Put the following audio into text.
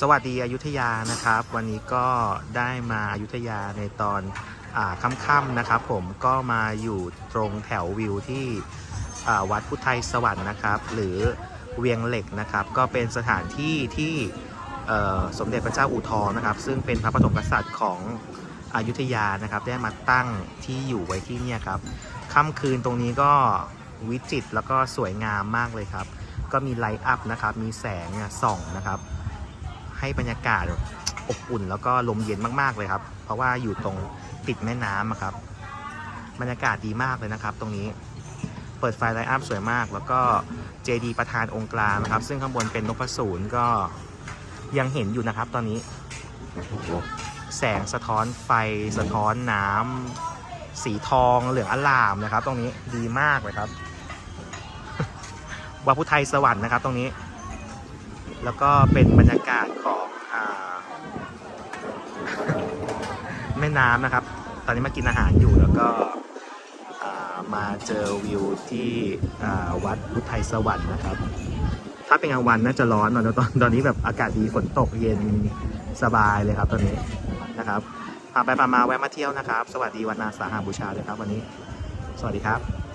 สวัสดีอยุธยานะครับ วันนี้ก็ได้มาอยุธยาในตอนอค่ำๆนะครับ ผมก็มาอยู่ตรงแถววิวที่วัดพุทธไทยสวรรค์นะครับ หรือเวียงเหล็กนะครับ ก็เป็นสถานที่ที่สมเด็จพระเจ้าอู่ทองนะครับ ซึ่งเป็นพระปฐมกษัตริย์ของอยุธยานะครับ ได้มาตั้งที่อยู่ไว้ที่นี่ครับค่ำคืนตรงนี้ก็วิจิตรแล้วก็สวยงามมากเลยครับ ก็มีไลท์อัพนะครับ มีแสงส่องนะครับ ให้บรรยากาศอบอุ่น แล้วก็ลมเย็นมากๆเลยครับ เพราะว่าอยู่ตรงติดแม่น้ำครับ บรรยากาศดีมากเลยนะครับ ตรงนี้เปิดไฟไลท์อัพสวยมาก แล้วก็เจดีประธานองค์กลางนะครับ ซึ่งข้างบนเป็นนกพสูรก็ยังเห็นอยู่นะครับ ตอนนี้ แสงสะท้อนไฟสะท้อนน้ำสีทองเหลืองอลามนะครับ ตรงนี้ดีมากเลยครับวัดพุทธไทยสวรรค์นะครับ ตรงนี้ แล้วก็เป็นบรรยากาศของอาแม่น้ำนะครับ ตอนนี้มากินอาหารอยู่แล้วก็มาเจอวิวที่วัดพุทธไทยสวรรค์นะครับ ถ้าเป็นกลางวันน่าจะร้อนหน่อยตอนตอนนี้แบบอากาศดีฝนตกเย็นสบายเลยครับตอนนี้นะครับพาไปพามาแวะมาเที่ยวนะครับ สวัสดีวันนาสาหาบูชาเลยครับวันนี้ สวัสดีครับ